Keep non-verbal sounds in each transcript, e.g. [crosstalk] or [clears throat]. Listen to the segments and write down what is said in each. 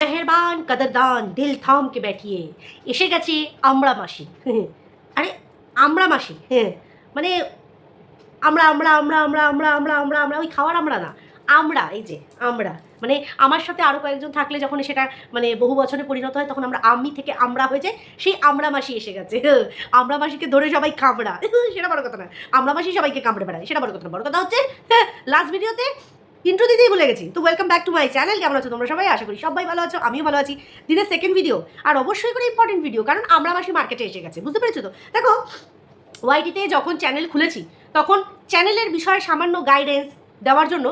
মেহেরবান কদরদান, দিল থাম কে ব্যাঠিয়ে। এসে গেছে আমরা মাসি। [laughs] আরে, আমরা মাসি? হ্যাঁ [laughs] মানে আমরা আমরা আমরা আমরা আমরা আমরা আমরা আমরা, ওই খাওয়ার আমরা না। আমরা, এই যে, আমরা। মানে আমার সাথে আরও কয়েকজন থাকলে যখন সেটা মানে বহু বছরে পরিণত হয়, তখন আমরা আমি থেকে আমরা হয়ে যায় সেই আমরা মাসি এসে গেছে। [laughs] আমরা মাসিকে ধরে সবাই কামড়া সেটা বড় কথা না। আমরা মাসি সবাইকে কামড়ে বেড়ায়, সেটা বড় কথা না। বড় কথা হচ্ছে লাস্ট ভিডিওতে ইন্ট্রো দিতেই ভুলে গেছি। তো welcome back to my channel কেমন আছো তোমরা সবাই? আশা করি সবাই ভালো আছো, আমিও ভালো আছি। দিনের সেকেন্ড ভিডিও আর অবশ্যই করে ইম্পর্টেন্ট ভিডিও কারণ আমরা মাসি মার্কেটে এসে গেছে। বুঝতে পেরেছ তো? দেখো ওয়াইটিতে যখন চ্যানেল খুলেছি, তখন চ্যানেলের বিষয়ে সামান্য গাইডেন্স দেওয়ার জন্য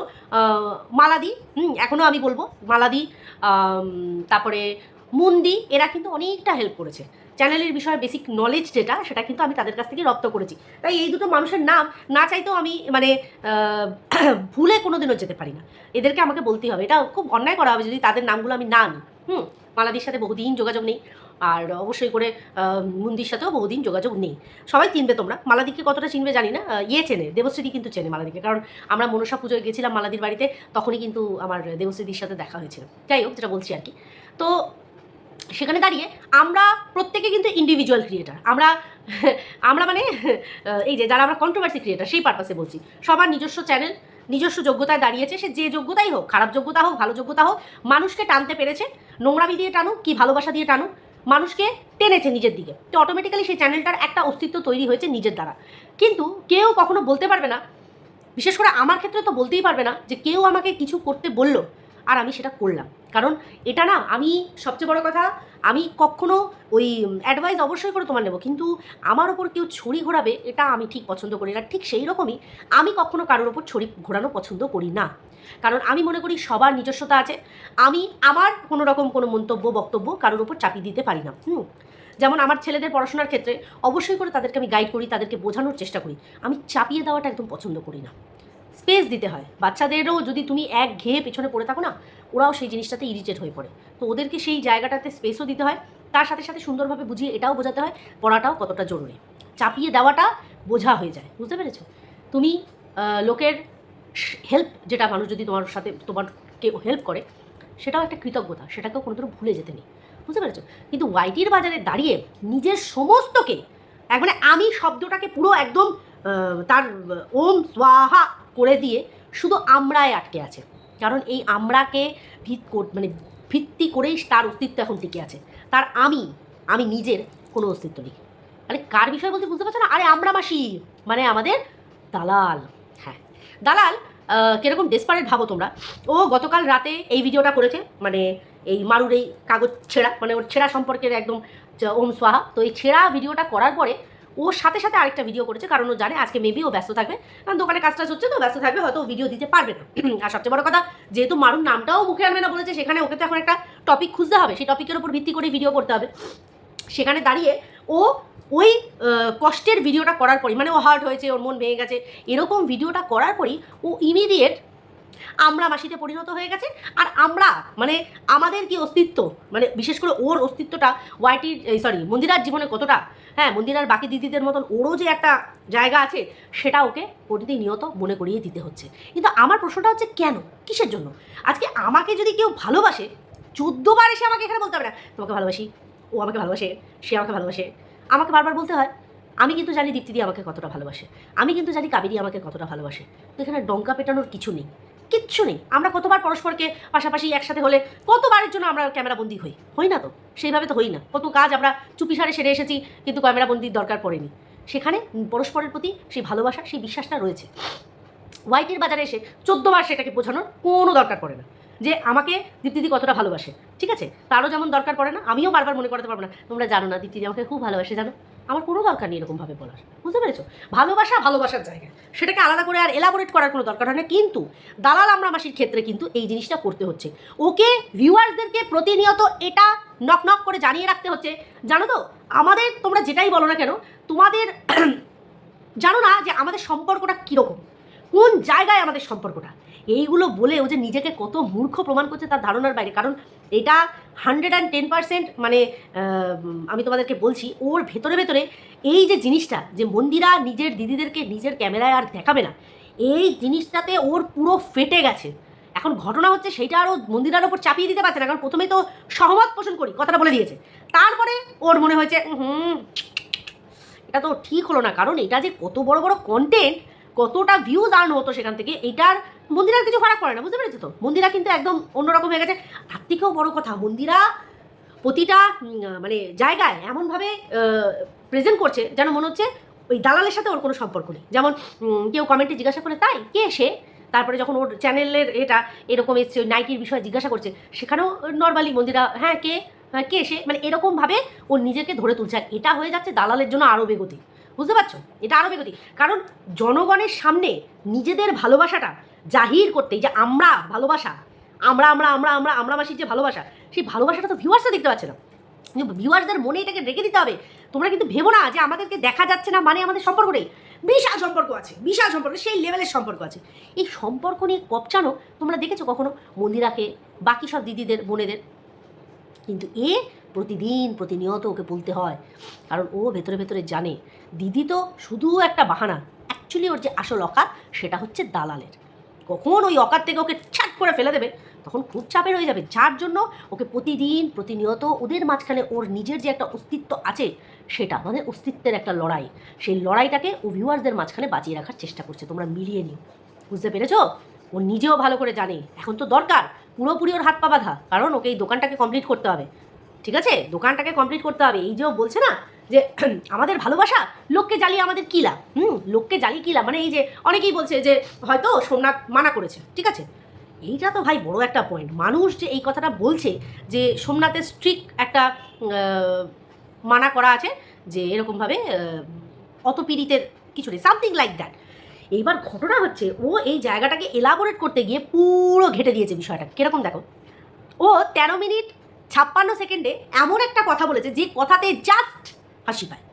মালাদি, হুম এখনও আমি বলব, মালাদি তারপরে মুন্দি, এরা কিন্তু অনেকটা হেল্প করেছে। চ্যানেলের বিষয়ে বেসিক নলেজ যেটা, সেটা কিন্তু আমি তাদের কাছ থেকে রপ্ত করেছি। তাই এই দুটো মানুষের নাম না চাইতেও আমি মানে [clears throat] ভুলে কোনো দিনও যেতে পারি না। এদেরকে আমাকে বলতেই হবে। এটা খুব অন্যায় করা হবে যদি তাদের নামগুলো আমি না নিই। হুম, মালাদির সাথে বহুদিন যোগাযোগ নেই। আর অবশ্যই করে মুন্দির সাথেও বহুদিন যোগাযোগ নেই। সবাই চিনবে তোমরা। মালাদিকে কতটা চিনবে জানি না। ইয়ে চেনে দেবশ্রীদি কিন্তু চেনে মালাদিকে। কারণ আমরা মনসা পুজোয় গেছিলাম মালাদির বাড়িতে, তখনই কিন্তু আমার দেবশ্রীদির সাথে দেখা হয়েছিল। যাই হোক, যেটা বলছি আর কি। তো সেখানে দাঁড়িয়ে আমরা প্রত্যেকে কিন্তু ইন্ডিভিজুয়াল ক্রিয়েটার আমরা আমরা মানে এই যে যারা আমরা কন্ট্রোভার্সি ক্রিয়েটার সেই পারপাসে বলছি। সবার নিজস্ব চ্যানেল নিজস্ব যোগ্যতায় দাঁড়িয়েছে, সে যে যোগ্যতাই হোক, খারাপ যোগ্যতা হোক, ভালো যোগ্যতা হোক, মানুষকে টানতে পেরেছে, নোংরামি দিয়ে টানুক কি ভালোবাসা দিয়ে টানুক, মানুষকে টেনেছে নিজের দিকে। তো অটোমেটিক্যালি সেই চ্যানেলটার একটা অস্তিত্ব তৈরি হয়েছে নিজের দ্বারা। কিন্তু কেউ কখনো বলতে পারবে না, বিশেষ করে আমার ক্ষেত্রে তো বলতেই পারবে না যে কেউ আমাকে কিছু করতে বলল। আর আমি সেটা করলাম। কারণ এটা না, আমি সবচেয়ে বড় কথা, আমি কখনো ওই অ্যাডভাইস অবশ্যই করে তোমার নেব, কিন্তু আমার ওপর কেউ ছড়ি ঘোরাবে, এটা আমি ঠিক পছন্দ করি না। ঠিক সেই রকমই আমি কখনো কারোর ওপর ছড়ি ঘোরানো পছন্দ করি না। কারণ আমি মনে করি সবার নিজস্বতা আছে। আমি, আমার কোনো রকম কোনো মন্তব্য, বক্তব্য কারোর ওপর চাপিয়ে দিতে পারি না। হুম? যেমন আমার ছেলেদের পড়াশোনার ক্ষেত্রে অবশ্যই করে তাদেরকে আমি গাইড করি, তাদেরকে বোঝানোর চেষ্টা করি। আমি চাপিয়ে দেওয়াটা একদম পছন্দ করি না। স্পেস দিতে হয়। বাচ্চাদেরও যদি তুমি এক ঘেয়ে পেছনে পড়ে থাকো না, ওরাও সেই জিনিসটাতে ইরিটেট হয়ে পড়ে। তো ওদেরকে সেই জায়গাটাতে স্পেসও দিতে হয়। তার সাথে সাথে সুন্দরভাবে বুঝিয়ে এটাও বোঝাতে হয়, পড়াটাও কতটা জরুরি। চাপিয়ে দেওয়াটা বোঝা হয়ে যায়। বুঝতে পেরেছ? তুমি লোকের হেল্প যেটা মানুষ যদি তোমার সাথে, তোমার কেউ হেল্প করে, সেটাও একটা কৃতজ্ঞতা। সেটাকেও কোনো দিনও ভুলে যেতে নেই। বুঝতে পেরেছ? কিন্তু ওয়াইটির বাজারে দাঁড়িয়ে নিজের সমস্তকে এক মানে আমি শব্দটাকে পুরো একদম তার, ওম, স্বাহা করে দিয়ে শুধু আমরাই আটকে আছে। কারণ এই আমরাকে ভিত মানে ভিত্তি করেই তার অস্তিত্ব এখন টিকে আছে। তার আমি আমি নিজের কোনো অস্তিত্ব নেই। মানে কার বিষয় বলতে বুঝতে পারছ না? আরে আমরা মাসি মানে আমাদের দালাল। হ্যাঁ দালাল কীরকম ডেসপারেট ভাবো তোমরা। ও গতকাল রাতে এই ভিডিওটা করেছে মানে এই মারুর এই কাগজ ছেঁড়া মানে ওর ছেঁড়া সম্পর্কের একদম ওম সোহা তো এই ছেঁড়া ভিডিওটা করার পরে ওর সাথে সাথে আরেকটা ভিডিও করেছে, কারণ ও জানে আজকে মেবি ও ব্যস্ত থাকবে। কারণ দোকানে কাজ টাজ হচ্ছে তো, ব্যস্ত থাকবে, হয়তো ও ভিডিও দিতে পারবে না। [clears throat] আর সবচেয়ে বড় কথা, যেহেতু মারুর নামটাও মুখে আনবে না বলেছে, সেখানে ওকে তো এখন একটা টপিক খুঁজতে হবে, সেই টপিকের উপর ভিত্তি করে ভিডিও করতে হবে। সেখানে দাঁড়িয়ে ও ওই কষ্টের ভিডিওটা করার পরই মানে ও হার্ট হয়েছে, ওর মন ভেঙে গেছে, এরকম ভিডিওটা করার পরই ও ইমিডিয়েট আমরা মাসিতে পরিণত হয়ে গেছে আর আমরা মানে আমাদের কি অস্তিত্ব? মানে বিশেষ করে ওর অস্তিত্বটা ওয়াইটির সরি মন্দিরার জীবনে কতটা? হ্যাঁ মন্দিরার বাকি দিদিদের মতন ওরও যে একটা জায়গা আছে, সেটা ওকে প্রতিনিয়ত মনে করিয়ে দিতে হচ্ছে। কিন্তু আমার প্রশ্নটা হচ্ছে কেন? কিসের জন্য? আজকে আমাকে যদি কেউ ভালোবাসে চোদ্দবার এসে আমাকে এখানে বলতে হবে না, তোমাকে ভালোবাসি, ও আমাকে ভালোবাসে, সে আমাকে ভালোবাসে। আমাকে বারবার বলতে হয়, আমি কিন্তু জানি দীপ্তিদি আমাকে কতটা ভালোবাসে। আমি কিন্তু জানি কাবেরি আমাকে কতটা ভালোবাসে। তো এখানে ডঙ্কা পেটানোর কিছু নেই। কিচ্ছু নেই। আমরা কতবার পরস্পরকে পাশাপাশি একসাথে হলে কতবারের জন্য আমরা ক্যামেরা ক্যামেরাবন্দি হই? হই না তো। সেইভাবে তো হই না। কত কাজ আমরা চুপিসারে সেরে এসেছি, কিন্তু ক্যামেরাবন্দির দরকার পড়েনি। সেখানে পরস্পরের প্রতি সেই ভালোবাসা, সেই বিশ্বাসটা রয়েছে। হোয়াইটের বাজারে এসে চোদ্দবার সেটাকে বোঝানোর কোনো দরকার পড়ে না। যে আমাকে দীপ্তিদি কতটা ভালোবাসে, ঠিক আছে? তারও যেমন দরকার পড়ে না, আমিও বারবার মনে করতে পারব না। তোমরা জানো না, দীপ্তিদি আমাকে খুব ভালোবাসে, জানো? আমার কোনো দরকার নেই এরকমভাবে বলার। বুঝতে পেরেছ? ভালোবাসা ভালোবাসার জায়গা। সেটাকে আলাদা করে আর এলাবোরেট করার কোনো দরকার হয় না। কিন্তু দালাল আমরা মাসির ক্ষেত্রে কিন্তু এই জিনিসটা করতে হচ্ছে। ওকে ভিউয়ার্সদেরকে প্রতিনিয়ত এটা নক নক করে জানিয়ে রাখতে হচ্ছে। জানো তো? আমাদের তোমরা যেটাই বলো না কেন, তোমাদের [clears throat] জানো না যে আমাদের সম্পর্কটা কীরকম? কোন জায়গায় আমাদের সম্পর্কটা? এইগুলো বলে ও যে নিজেকে কত মূর্খ প্রমাণ করছে তার ধারণার বাইরে। কারণ এটা হান্ড্রেড অ্যান্ড টেন পার্সেন্ট মানে আমি তোমাদেরকে বলছি, ওর ভেতরে ভেতরে এই যে জিনিসটা, যে মন্দিরা নিজের দিদিদেরকে নিজের ক্যামেরায় আর দেখাবে না, এই জিনিসটাতে ওর পুরো ফেটে গেছে। এখন ঘটনা হচ্ছে সেইটা আরও মন্দিরার ওপর চাপিয়ে দিতে পারছে না, কারণ প্রথমেই তো সহমত পোষণ করি, কথাটা বলে দিয়েছে। তারপরে ওর মনে হয়েছে হুম, এটা তো ঠিক হলো না, কারণ এটা যে কত বড় বড় কন্টেন্ট কতটা ভিউজ আর্ন হতো সেখান থেকে, এটার মন্দিরার কিছু ফারাক পড়ে না বুঝতে পেরেছ তো? মন্দিরা কিন্তু একদম অন্যরকম হয়ে গেছে। তার থেকেও বড় কথা মন্দিরা প্রতিটা মানে জায়গায় এমনভাবে প্রেজেন্ট করছে যেন মনে হচ্ছে ওই দালালের সাথে ওর কোনো সম্পর্ক নেই। যেমন কেউ কমেন্টে জিজ্ঞাসা করে তাই? কে সে? তারপরে যখন ওর চ্যানেলের এটা এরকম এসছে ওই নাইটির বিষয়ে জিজ্ঞাসা করছে সেখানেও নর্মালি মন্দিরা হ্যাঁ কে? হ্যাঁ, কে সে? মানে এরকমভাবে ও নিজেকে ধরে তুলছে। আর এটা হয়ে যাচ্ছে দালালের জন্য আরও বেগতি বুঝতে পারছ? এটা আরও বেগতি কারণ জনগণের সামনে নিজেদের ভালোবাসাটা জাহির করতে যে আমরা ভালোবাসা, আমরা আমরা আমরা আমরা আমরা মাসির যে ভালোবাসা, সেই ভালোবাসাটা তো ভিউয়ার্সরা দেখতে পাচ্ছে না। কিন্তু ভিউয়ার্সদের মনে এটাকে রেখে দিতে হবে। তোমরা কিন্তু ভেবো না যে আমাদেরকে দেখা যাচ্ছে না মানে আমাদের সম্পর্ক নেই। বিশাল সম্পর্ক আছে, বিশাল সম্পর্ক, সেই লেভেলের সম্পর্ক আছে। এই সম্পর্ক নিয়ে কপচানো তোমরা দেখেছ কখনো? মন্দিরাকে, বাকি সব দিদিদের, বোনেদের? কিন্তু এ প্রতিদিন প্রতিনিয়ত ওকে বলতে হয়। কারণ ও ভেতরে ভেতরে জানে, দিদি তো শুধু একটা বাহানা। অ্যাকচুয়ালি ওর যে আসল অকাত, সেটা হচ্ছে দালালের। কখন ওই অকার থেকে ওকে ছাট করে ফেলে দেবে, তখন খুব চাপের হয়ে যাবে। যার জন্য ওকে প্রতিদিন প্রতিনিয়ত ওদের মাঝখানে ওর নিজের যে একটা অস্তিত্ব আছে, সেটা মানে অস্তিত্বের একটা লড়াই। সেই লড়াইটাকে ও ভিউয়ার্সদের মাঝখানে বাঁচিয়ে রাখার চেষ্টা করছে, তোমরা মিলিয়ে নিও। বুঝতে পেরেছ? ও নিজেও ভালো করে জানে। এখন তো দরকার পুরোপুরি ওর হাত পা বাঁধা, কারণ ওকে এই দোকানটাকে কমপ্লিট করতে হবে। ঠিক আছে? দোকানটাকে কমপ্লিট করতে হবে। এই যে বলছে না যে, [clears throat] আমাদের ভালোবাসা, লোককে জ্বালিয়ে আমাদের কিলা হুম, লোককে জ্বালিয়ে কিলা মানে এই যে, অনেকেই বলছে যে, হয়তো সোমনাথ মানা করেছে, ঠিক আছে? এইটা তো ভাই বড় একটা পয়েন্ট মানুষ যে এই কথাটা বলছে যে, সোমনাথের স্ট্রিক একটা মানা করা আছে, যে এরকমভাবে অত পীড়িতের কিছু নেই সামথিং লাইক দ্যাট এইবার ঘটনা হচ্ছে, ও এই জায়গাটাকে এলাবোরেট করতে গিয়ে পুরো ঘেটে দিয়েছে বিষয়টা কীরকম দেখো? ও তেরো মিনিট ছাপ্পান্ন সেকেন্ডে এমন একটা কথা বলেছে, যে কথাতে জাস্ট হাসি পায়।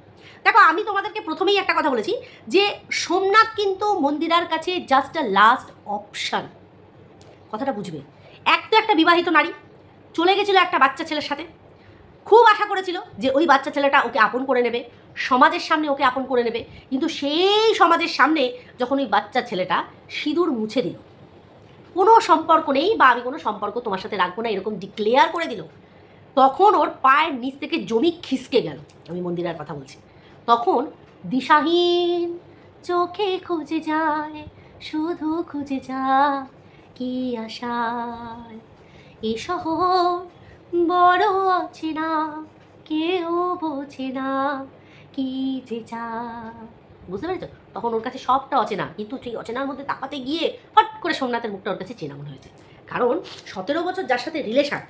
দেখো, আমি তোমাদেরকে প্রথমেই একটা কথা বলেছি যে সোমনাথ কিন্তু মন্দিরার কাছে জাস্ট আ লাস্ট অপশান কথাটা বুঝবে। এক তো একটা বিবাহিত নারী, চলে গেছিল একটা বাচ্চা ছেলের সাথে। খুব আশা করেছিল যে ওই বাচ্চা ছেলেটা ওকে আপন করে নেবে, সমাজের সামনে ওকে আপন করে নেবে, কিন্তু সেই সমাজের সামনে যখন ওই বাচ্চা ছেলেটা সিঁদুর মুছে দিল, কোনো সম্পর্ক নেই বা আমি কোনো সম্পর্ক তোমার সাথে রাখব না, এরকম ডিক্লেয়ার করে দিল তখন ওর পায়ের নিচ থেকে জমি খিসকে গেল, আমি মন্দিরার কথা বলছি। তখন দিশাহীন চোখে খুঁজে যায়, শুধু খুঁজে যা কি আশায়। এ শহর বড় আছে না, কেউ বোঝে না কি যে চায়। বুঝতে পেরেছ? তখন ওর কাছে সবটা অচেনা, কিন্তু সেই অচেনার মধ্যে তাকাতে গিয়ে ফট করে সোমনাথের মুখটা ওর কাছে চেনা মনে হয়েছে। কারণ সতেরো বছর যার সাথে রিলেশন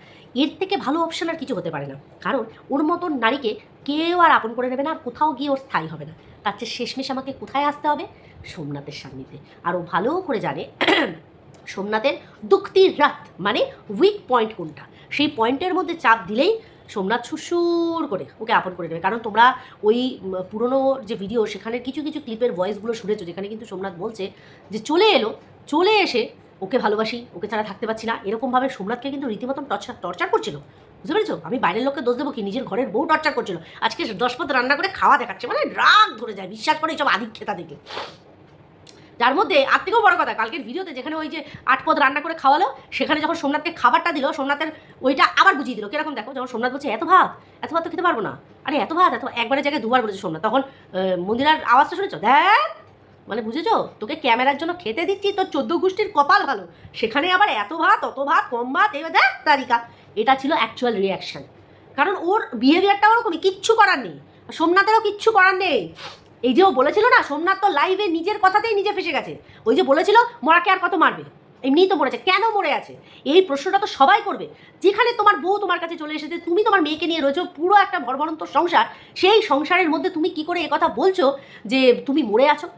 এর থেকে ভালো অপশন আর কিছু হতে পারে না। কারণ ওর মতন নারীকে কেউ আর আপন করে নেবে না, আর কোথাও গিয়ে ওর স্থায়ী হবে না। তার চেয়ে শেষমেশ আমাকে কোথায় আসতে হবে? সোমনাথের সান্নিধ্যে। আর ও ভালো করে জানে [clears throat] সোমনাথের দুক্তির রাত মানে উইক পয়েন্ট কোনটা? সেই পয়েন্টের মধ্যে চাপ দিলেই সোমনাথ সুসুর করে ওকে আপন করে নেবে। কারণ তোমরা ওই পুরনো যে ভিডিও সেখানে কিছু কিছু ক্লিপের ভয়েসগুলো শুনেছো, যেখানে কিন্তু সোমনাথ বলছে যে, চলে এলো, চলে এসে ওকে ভালোবাসি, ওকে ছাড়া থাকতে পারছি না। এরকমভাবে সোমনাথকে কিন্তু রীতিমতন টর্চার টর্চার করছিল। বুঝতে পেরেছ? আমি বাইরের লোককে দোষ দেবো কি? নিজের ঘরের বউ টর্চার করছিল। আজকে দশ পথ রান্না করে খাওয়া দেখাচ্ছে। মানে রাগ ধরে যায়। বিশ্বাস করে এইসব আদিক খেতা দেখে যার মধ্যে আর থেকেও বড় কথা, কালকের ভিডিওতে যেখানে ওই যে আট পদ রান্না করে খাওয়ালো, সেখানে যখন সোমনাথকে খাবারটা দিল, সোমনাথের ওইটা আবার বুঝিয়ে দিল। কীরকম দেখো? যখন সোমনাথ বলছে, এত ভাত এত ভাত তো খেতে পারব না। আরে, এত ভাত, এত একবারের জায়গায় দুবার বলেছে সোমনাথ। তখন মন্দিরার আওয়াজটা শুনেছো? দেখ! মানে বুঝেছ? তোকে ক্যামেরার জন্য খেতে দিচ্ছি, তোর চোদ্দ গোষ্ঠীর কপাল ভালো। সেখানে আবার এত ভাত, অত ভাত, কম ভাত এবার দেখ তালিকা এটা ছিল অ্যাকচুয়াল রিয়াকশন কারণ ওর বিহেভিয়ারটা ওরকমই, কিচ্ছু করার নেই। সোমনাথেরও কিচ্ছু করার নেই। এই যে ও বলেছিল না, সোমনাথ তো লাইভে নিজের কথাতেই নিজে ফেসে গেছে। ওই যে বলেছিল মরাকে আর কত মারবে? এমনিই তো মরেছে। কেন মরে আছে? এই প্রশ্নটা তো সবাই করবে। যেখানে তোমার বউ তোমার কাছে চলে এসেছে, তুমি তোমার মেয়েকে নিয়ে রয়েছো, পুরো একটা ভরভরন্ত সংসার। সেই সংসারের মধ্যে তুমি কি করে কথা বলছো যে তুমি মরে আছো?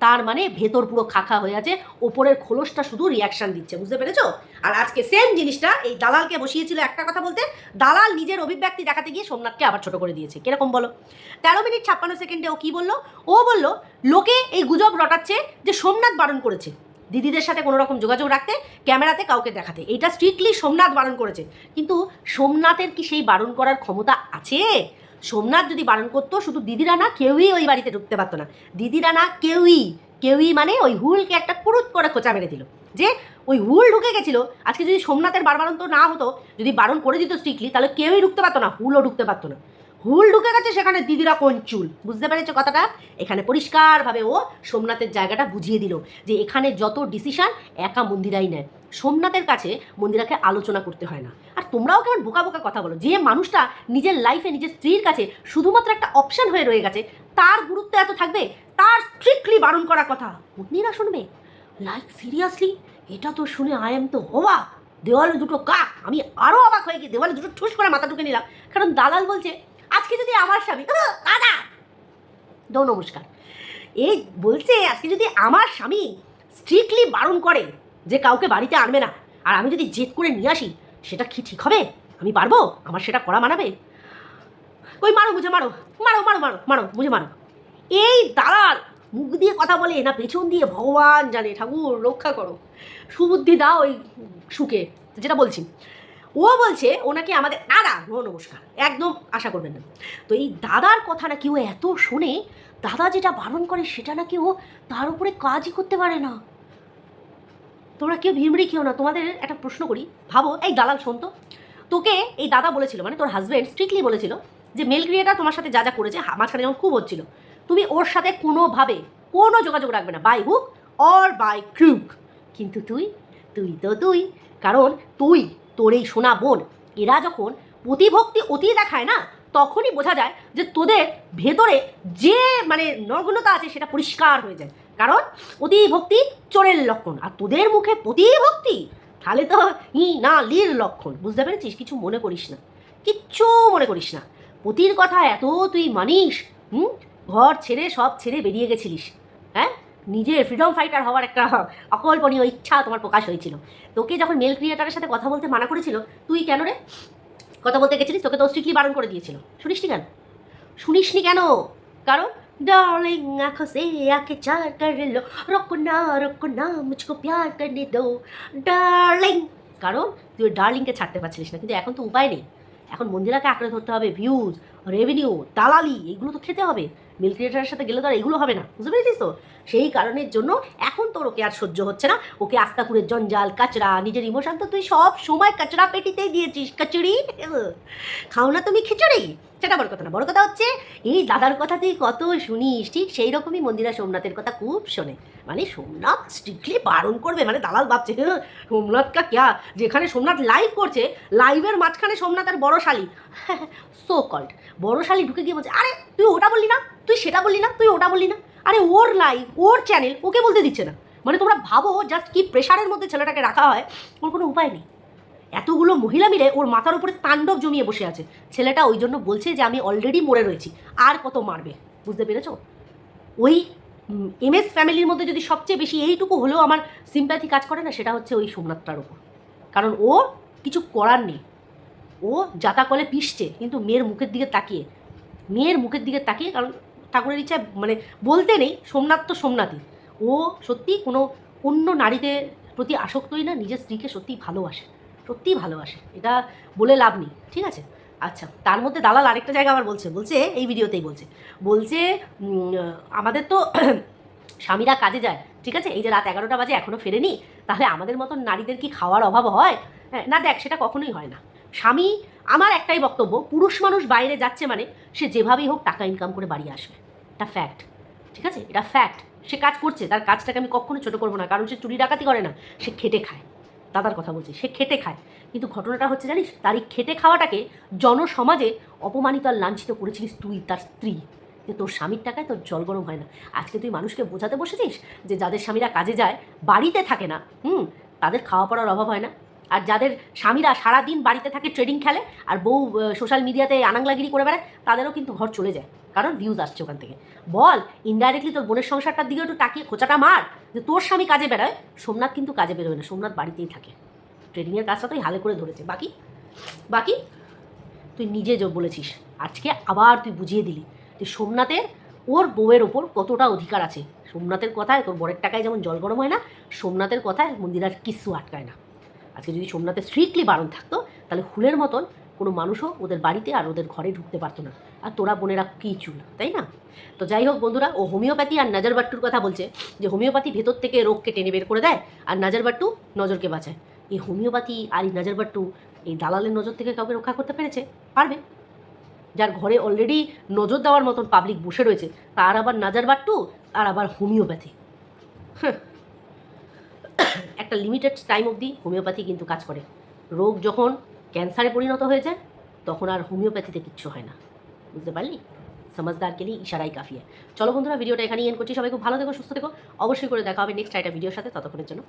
তার মানে ভেতর পুরো খাখা হয়ে আছে, ওপরের খোলসটা শুধু রিয়াকশন দিচ্ছে, বুঝতে পেরেছ? আর আজকে সেম জিনিসটা এই দালালকে বসিয়েছিল একটা কথা বলতে, দালাল নিজের অভিব্যক্তি দেখাতে গিয়ে সোমনাথকে আবার ছোট করে দিয়েছে, কীরকম বলো? তেরো মিনিট ছাপ্পান্ন সেকেন্ডে ও কি বলল? ও বলল, লোকে এই গুজব রটাচ্ছে যে সোমনাথ বারণ করেছে। দিদিদের সাথে কোনো রকম যোগাযোগ রাখতে, ক্যামেরাতে কাউকে দেখাতে। এটা স্ট্রিক্টলি সোমনাথ বারণ করেছে। কিন্তু সোমনাথের কি সেই বারণ করার ক্ষমতা আছে? সোমনাথ যদি বারণ করতো, শুধু দিদিরা না, কেউই ওই বাড়িতে ঢুকতে পারতো না। দিদিরা না, কেউই কেউই মানে ওই হুলকে একটা কুরুত করে খোঁচা মেরে দিল। যে ওই হুল ঢুকে গেছিল, আজকে যদি সোমনাথের বারবারন্ত না হতো, যদি বারণ করে দিত স্ট্রিক্টলি তাহলে কেউই ঢুকতে পারতো না, হুলও ঢুকতে পারতো না। হুল ঢুকে গেছে সেখানে দিদিরা কোন চুল? বুঝতে পেরেছ কথাটা? এখানে পরিষ্কারভাবে ও সোমনাথের জায়গাটা বুঝিয়ে দিল যে এখানে যত ডিসিশন একা মন্দিরাই নেয়। সোমনাথের কাছে মন্দিরাকে আলোচনা করতে হয় না। আর তোমরাও কেমন বোকা বোকা কথা বলো? যে মানুষটা নিজের লাইফে নিজের স্ত্রীর কাছে শুধুমাত্র একটা অপশন হয়ে রয়ে গেছে, তার গুরুত্ব এত থাকবে, তার স্ট্রিক্টলি বারণ করা কথা। মন্দিরা শুনবে? লাইক সিরিয়াসলি এটা তো শুনে আই এম তো হওয়া দেওয়ালে দুটো কাক। আমি আরও অবাক হয়ে গিয়ে দেওয়ালে দুটো ঠুস করে মাথা ঢুকে নিলাম। কারণ দালাল বলছে আজকে যদি আমার স্বামী দাদা! দো নমস্কার। এই বলছে, আজকে যদি আমার স্বামী স্ট্রিক্টলি বারণ করে যে কাউকে বাড়িতে আনবে না, আর আমি যদি জেদ করে নিয়ে আসি, সেটা কি ঠিক হবে? আমি পারব? আমার সেটা করা মানাবে? ওই মারো বুঝে, মারো মারো মারো মারো মারো, বুঝে মারো। এই দালাল, মুখ দিয়ে কথা বলে না, পেছন দিয়ে ভগবান জানে, ঠাকুর, রক্ষা করো। সুবুদ্ধি দাও ওই সুখে, যেটা বলছি। ও বলছে ওনাকে আমাদের দাদা নো নমস্কার, একদম আশা করবেন না। তো এই দাদার কথা নাকি ও এত শোনে দাদা যেটা বারণ করে সেটা নাকি ও তার উপরে কাজই করতে পারে না। তোমরা কেউ ভিমড়ি খেও না, তোমাদের একটা প্রশ্ন করি, ভাবো, এই দালাল শোন তো। তোকে এই দাদা বলেছিল মানে তোর হাজব্যান্ড স্ট্রিক্টলি বলেছিল যে মেল ক্রিয়েটার তোমার সাথে যা যা করেছে মাঝখানে যেমন খুব হচ্ছিল, তুমি ওর সাথে কোনোভাবে কোনো যোগাযোগ রাখবে না by hook or by crook কিন্তু তুই তুই তো তুই, কারণ তুই তোর এই সোনা বোন, এরা যখন প্রতিভক্তি অতি দেখায় না, তখনই বোঝা যায় যে তোদের ভেতরে যে মানে নগ্নতা আছে সেটা পরিষ্কার হয়ে যায়। কারণ অতিভক্তি চোরের লক্ষণ, আর তোদের মুখে প্রতিভক্তি তাহলে তো ই না লির লক্ষণ। বুঝতে পেরেছিস? কিছু মনে করিস না। কিচ্ছু মনে করিস না। পতির কথা এত তুই মানিস, হুম? ঘর ছেড়ে সব ছেড়ে বেরিয়ে গেছিলিস হ্যাঁ? নিজের ফ্রিডম ফাইটার হওয়ার একটা অকল্পনীয় ইচ্ছা তোমার প্রকাশ হয়েছিল। তোকে যখন মেল ক্রিয়েটারের সাথে কথা বলতে মানা করেছিল, তুই কেন রে? কথা বলতে গেছিলিস? তোকে তো স্ট্রিক্টলি বারণ করে দিয়েছিল। শুনিসনি কেন? শুনিসনি কেন? কারণ ডার্লিং আঁখো সে আঁখে চার কর লো। না রকো না, মুঝকো প্যার করনে দো। ডার্লিং কারণ, তুই ডার্লিংকে ছাড়তে পারছিলিস না। কিন্তু এখন তো উপায় নেই। এখন মন্দিরাকে আঁকড়ে ধরতে হবে। ভিউজ রেভিনিউ দালালি, এগুলো তো খেতে হবে। মিল ক্রিয়েটারের সাথে গেলে তো আর এগুলো হবে না, বুঝতে পেরেছিস তো? সেই কারণের জন্য এখন তোর ওকে আর সহ্য হচ্ছে না। ওকে আস্তাকুরের জঞ্জাল, কাচরা, নিজের ইমোশন তো তুই সব সময় কাচরা পেটিতেই দিয়েছিস কাচড়ি খাও না তুমি খিচুড়ি। সেটা বড় কথা না বড় কথা হচ্ছে এই দাদার কথা তুই কত শুনিস ঠিক সেই রকমই মন্দিরা সোমনাথের কথা খুব শোনে। মানে সোমনাথ স্ট্রিক্টলি বারণ করবে মানে দালাল ভাবছে "হ্যাঁ, সোমনাথ কা যেখানে সোমনাথ লাইভ করছে লাইভের মাঝখানে সোমনাথ আর বড় শালি। [laughs] সো কল্ড বড় শালি ঢুকে গিয়ে বলছে আরে তুই ওটা বললি না তুই সেটা বললি না তুই ওটা বললি না। আরে ওর লাইভ ওর চ্যানেল ওকে বলতে দিচ্ছে না। মানে তোমরা ভাবো জাস্ট কি প্রেশারের মধ্যে ছেলেটাকে রাখা হয় ওর কোনো উপায় নেই। এতগুলো মহিলা মিলে ওর মাথার উপরে তাণ্ডব জমিয়ে বসে আছে। ছেলেটা ওই জন্য বলছে যে, আমি অলরেডি মরে রয়েছি। আর কত মারবে? বুঝতে পেরেছ? ওই এম এস ফ্যামিলির মধ্যে যদি সবচেয়ে বেশি এইটুকু হলেও আমার সিম্প্যাথি কাজ করে না, সেটা হচ্ছে ওই সোমনাথটার ওপর। কারণ ও কিছু করার নেই। ও যাতা কলে পিষছে, কিন্তু মেয়ের মুখের দিকে তাকিয়ে। মেয়ের মুখের দিকে তাকিয়ে, কারণ ঠাকুরের ইচ্ছা মানে বলতে নেই, সোমনাথ তো সোমনাথই। ও সত্যি কোনো অন্য নারীদের প্রতি আসক্তই না, নিজের স্ত্রীকে সত্যিই ভালোবাসে। সত্যিই ভালোবাসে। এটা বলে লাভ নেই ঠিক আছে? আচ্ছা তার মধ্যে দালাল আরেকটা জায়গা আবার বলছে বলছে এই ভিডিওতেই বলছে। বলছে আমাদের তো [clears throat] স্বামীরা কাজে যায় ঠিক আছে? এই যে রাত এগারোটা বাজে এখনও ফেরেনি তাহলে আমাদের মতন নারীদের কি খাওয়ার অভাব হয়? হ্যাঁ, না দেখ সেটা কখনোই হয় না। স্বামী আমার একটাই বক্তব্য পুরুষ মানুষ বাইরে যাচ্ছে মানে সে যেভাবেই হোক টাকা ইনকাম করে বাড়ি আসবে। এটা ফ্যাক্ট ঠিক আছে? এটা ফ্যাক্ট সে কাজ করছে তার কাজটাকে আমি কখনো ছোটো করব না কারণ সে চুরি ডাকাতি করে না সে খেটে খায়। দাদার কথা বলছি, সে খেটে খায়। কিন্তু ঘটনাটা হচ্ছে জানিস তার এই খেটে খাওয়াটাকে জনসমাজে অপমানিত আর লাঞ্ছিত করেছিলিস তুই, তার স্ত্রী। যে তোর স্বামীর টাকায় তোর জল গরম হয় না। আজকে তুই মানুষকে বোঝাতে বসেছিস যে যাদের স্বামীরা কাজে যায়, বাড়িতে থাকে না, হুম, তাদের খাওয়া পড়ার অভাব হয় না। আর যাদের স্বামীরা সারাদিন বাড়িতে থাকে, ট্রেডিং খেলে, আর বউ সোশ্যাল মিডিয়াতে আনাংলাগিরি করে বেড়ায়, তাদেরও কিন্তু ঘর চলে যায়। কারণ ভিউজ আসছে ওখান থেকে। বল ইনডাইরেক্টলি তোর বোনের সংসারটার দিকে একটু তাকিয়ে খোঁচাটা মার যে তোর স্বামী কাজে বেরোয়। সোমনাথ কিন্তু কাজে বেরোয় না, সোমনাথ বাড়িতেই থাকে। ট্রেডিংয়ের কাজটা তুই হালে করে ধরেছে। বাকি? বাকি? তুই নিজে বলেছিস। আজকে আবার তুই বুঝিয়ে দিলি যে সোমনাথের ওর বউয়ের ওপর কতটা অধিকার আছে। সোমনাথের কথায় তোর বরের টাকায় যেমন জল গরম হয় না, সোমনাথের কথায় মন্দিরার কিচ্ছু আটকায় না। আজকে যদি সোমনাথের স্ট্রিক্টলি বারণ থাকতো, তাহলে হুলের মতন কোনো মানুষও ওদের বাড়িতে আর ওদের ঘরে ঢুকতে পারতো না। আর তোরা বোনেরা কী চুল তাই না? তো যাই হোক বন্ধুরা, ও হোমিওপ্যাথি আর নাজারবাট্টুর কথা বলছে যে হোমিওপ্যাথি ভেতর থেকে রোগকে টেনে বের করে দেয় আর নাজার বাট্টু নজরকে বাঁচায়। এই হোমিওপ্যাথি আর এই নাজারবাট্টু এই দালালের নজর থেকে কাউকে রক্ষা করতে পেরেছে? পারবে। যার ঘরে অলরেডি নজর দেওয়ার মতন পাবলিক বসে রয়েছে, তার আবার নাজার বাট্টু, আর আবার হোমিওপ্যাথি। হ্যাঁ। একটা লিমিটেড টাইম অবধি হোমিওপ্যাথি কিন্তু কাজ করে। রোগ যখন ক্যান্সারে পরিণত হয়ে যায় তখন আর হোমিওপ্যাথিতে কিচ্ছু হয় না। বুঝতে পারলি? সমাজদার লিয়ে ইশারাই কাফি চলো বন্ধুরা, ভিডিওটা এখানেই এন্ড করছি। সবাই খুব ভালো থেকো, সুস্থ থেকো। অবশ্যই করে দেখা হবে নেক্সট একটা ভিডিওর সাথে। ততক্ষণের জন্য